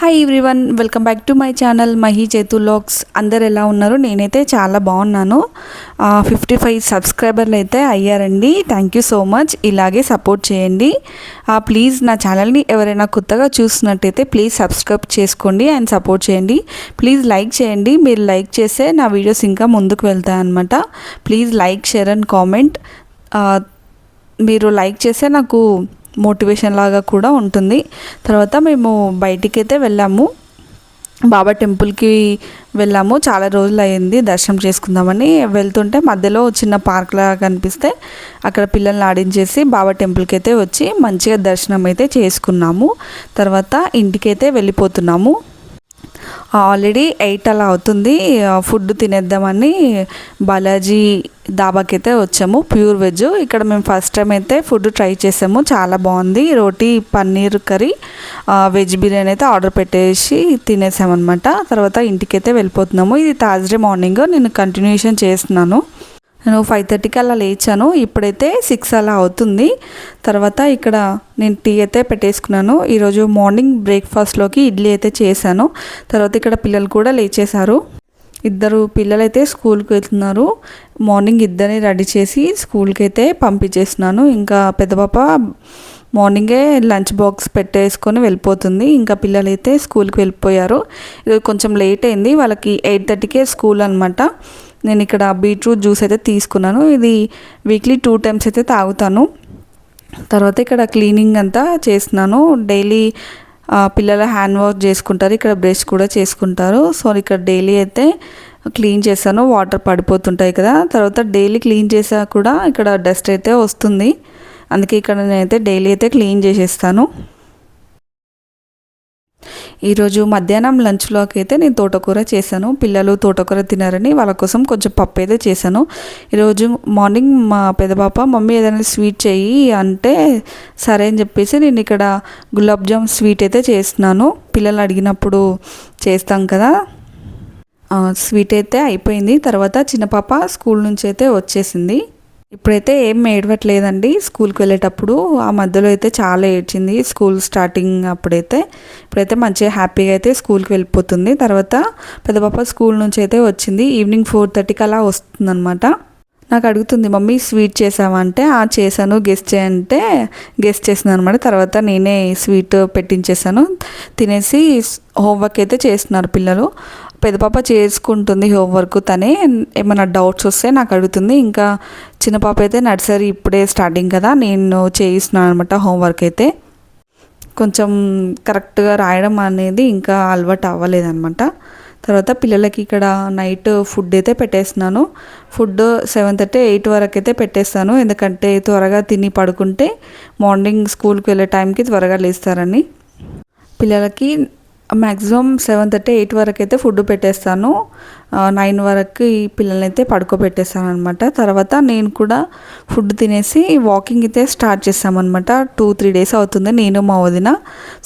Hi everyone welcome back to my channel Mahi చేతు logs అందరు ఎలా ఉన్నారు? నేనైతే చాలా బాగున్నాను. ఫిఫ్టీ ఫైవ్ సబ్స్క్రైబర్లు అయితే అయ్యారండి. థ్యాంక్ యూ సో మచ్ ఇలాగే సపోర్ట్ చేయండి. ప్లీజ్ నా ఛానల్ని ఎవరైనా కొత్తగా చూసినట్టయితే ప్లీజ్ సబ్స్క్రైబ్ చేసుకోండి అండ్ సపోర్ట్ చేయండి. ప్లీజ్ లైక్ చేయండి. మీరు లైక్ చేస్తే నా వీడియోస్ ఇంకా ముందుకు వెళ్తాయి అనమాట please like share and comment మీరు లైక్ చేస్తే నాకు మోటివేషన్ లాగా కూడా ఉంటుంది. తర్వాత మేము బయటికి అయితే వెళ్ళాము. బాబా టెంపుల్కి వెళ్ళాము. చాలా రోజులు అయింది దర్శనం చేసుకుందామని. వెళ్తుంటే మధ్యలో చిన్న పార్క్ లాగా కనిపిస్తే అక్కడ పిల్లల్ని ఆడించేసి బాబా టెంపుల్కి అయితే వచ్చి మంచిగా దర్శనం అయితే చేసుకున్నాము. తర్వాత ఇంటికైతే వెళ్ళిపోతున్నాము. ఆల్రెడీ ఎయిట్ అలా అవుతుంది. ఫుడ్ తినేద్దామని బాలాజీ దాబాకి అయితే వచ్చాము. Pure veg. ఇక్కడ మేము ఫస్ట్ టైం అయితే ఫుడ్ ట్రై చేసాము. చాలా బాగుంది. రోటీ పన్నీర్ కర్రీ వెజ్ బిర్యానీ అయితే ఆర్డర్ పెట్టేసి తినేసామన్నమాట. తర్వాత ఇంటికైతే వెళ్ళిపోతున్నాము. ఇది థర్స్డే మార్నింగ్. నేను కంటిన్యూషన్ చేస్తున్నాను. నేను ఫైవ్ థర్టీకి అలా లేచాను. ఇప్పుడైతే సిక్స్ అలా అవుతుంది. తర్వాత ఇక్కడ నేను టీ అయితే పెట్టేసుకున్నాను. ఈరోజు మార్నింగ్ బ్రేక్ఫాస్ట్లోకి ఇడ్లీ అయితే చేశాను. తర్వాత ఇక్కడ పిల్లలు కూడా లేచేశారు. ఇద్దరు పిల్లలైతే స్కూల్కి వెళ్తున్నారు. మార్నింగ్ ఇద్దరిని రెడీ చేసి స్కూల్కి అయితే పంపించేసినాను ఇంకా పెద్ద పాప మార్నింగే లంచ్ బాక్స్ పెట్టేసుకొని వెళ్ళిపోతుంది. ఇంకా పిల్లలైతే స్కూల్కి వెళ్ళిపోయారు. ఇది కొంచెం లేట్ అయింది. వాళ్ళకి ఎయిట్ థర్టీకే స్కూల్ అనమాట నేను ఇక్కడ బీట్రూట్ జ్యూస్ అయితే తీసుకున్నాను. ఇది వీక్లీ టూ టైమ్స్ అయితే తాగుతాను. తర్వాత ఇక్కడ క్లీనింగ్ అంతా చేస్తున్నాను. డైలీ పిల్లల హ్యాండ్ వాష్ చేసుకుంటారు. ఇక్కడ బ్రష్ కూడా చేసుకుంటారు. సో ఇక్కడ డైలీ అయితే క్లీన్ చేశాను వాటర్ పడిపోతుంటాయి కదా. తర్వాత డైలీ క్లీన్ చేసా కూడా ఇక్కడ డస్ట్ అయితే వస్తుంది. అందుకే ఇక్కడ నేనైతే డైలీ అయితే క్లీన్ చేసేస్తాను. ఈరోజు మధ్యాహ్నం లంచ్లోకి అయితే నేను తోటకూర చేశాను. పిల్లలు తోటకూర తినారని వాళ్ళ కోసం కొంచెం పప్పు అయితే చేశాను. ఈరోజు మార్నింగ్ మా పెద్ద పాప మమ్మీ ఏదైనా స్వీట్ చేయి అంటే సరే అని చెప్పేసి నేను ఇక్కడ గులాబ్ జామ్ స్వీట్ అయితే చేస్తున్నాను. పిల్లలు అడిగినప్పుడు చేస్తాం కదా. స్వీట్ అయితే అయిపోయింది. తర్వాత చిన్న పాప స్కూల్ నుంచి అయితే వచ్చేసింది. ఇప్పుడైతే ఏం ఏడవట్లేదండి. స్కూల్కి వెళ్ళేటప్పుడు ఆ మధ్యలో అయితే చాలా ఏడ్చింది. స్కూల్ స్టార్టింగ్ అప్పుడైతే ఇప్పుడైతే మంచిగా హ్యాపీగా అయితే స్కూల్కి వెళ్ళిపోతుంది. తర్వాత పెద్ద పాప స్కూల్ నుంచి అయితే వచ్చింది. ఈవినింగ్ ఫోర్ థర్టీకి అలా వస్తుందన్నమాట. నాకు అడుగుతుంది మమ్మీ స్వీట్ చేసావా? అంటే ఆ చేశాను. గెస్ట్ చేయంటే గెస్ట్ చేసింది అనమాట తర్వాత నేనే స్వీట్ పెట్టించేసాను తినేసి హోంవర్క్ అయితే చేస్తున్నారు పిల్లలు. పెద్ద పాప చేసుకుంటుంది హోంవర్క్. తనే ఏమైనా డౌట్స్ వస్తే నాకు అడుగుతుంది. ఇంకా చిన్న పాప అయితే నర్సరీ ఇప్పుడే స్టార్టింగ్ కదా నేను చేయిస్తున్నాను అనమాట హోంవర్క్ అయితే. కొంచెం కరెక్ట్గా రాయడం అనేది ఇంకా అలవాటు అవ్వలేదన్నమాట. తర్వాత పిల్లలకి ఇక్కడ నైట్ ఫుడ్ అయితే పెట్టేస్తున్నాను. ఫుడ్ సెవెన్ థర్టీ ఎయిట్ వరకు అయితే పెట్టేస్తాను. ఎందుకంటే త్వరగా తిని పడుకుంటే మార్నింగ్ స్కూల్కి వెళ్ళే టైంకి త్వరగా లేస్తారని. పిల్లలకి మ్యాక్సిమం సెవెన్ థర్టీ ఎయిట్ వరకు అయితే ఫుడ్ పెట్టేస్తాను. నైన్ వరకు ఈ పిల్లల్ని అయితే పడుకోబెట్టేస్తాను అనమాట తర్వాత నేను కూడా ఫుడ్ తినేసి వాకింగ్ అయితే స్టార్ట్ చేస్తామన్నమాట. టూ త్రీ డేస్ అవుతుంది నేను మా వదిన.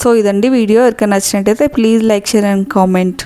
సో ఇదండి వీడియో. ఎవరికైనా నచ్చినట్టయితే please like share and comment.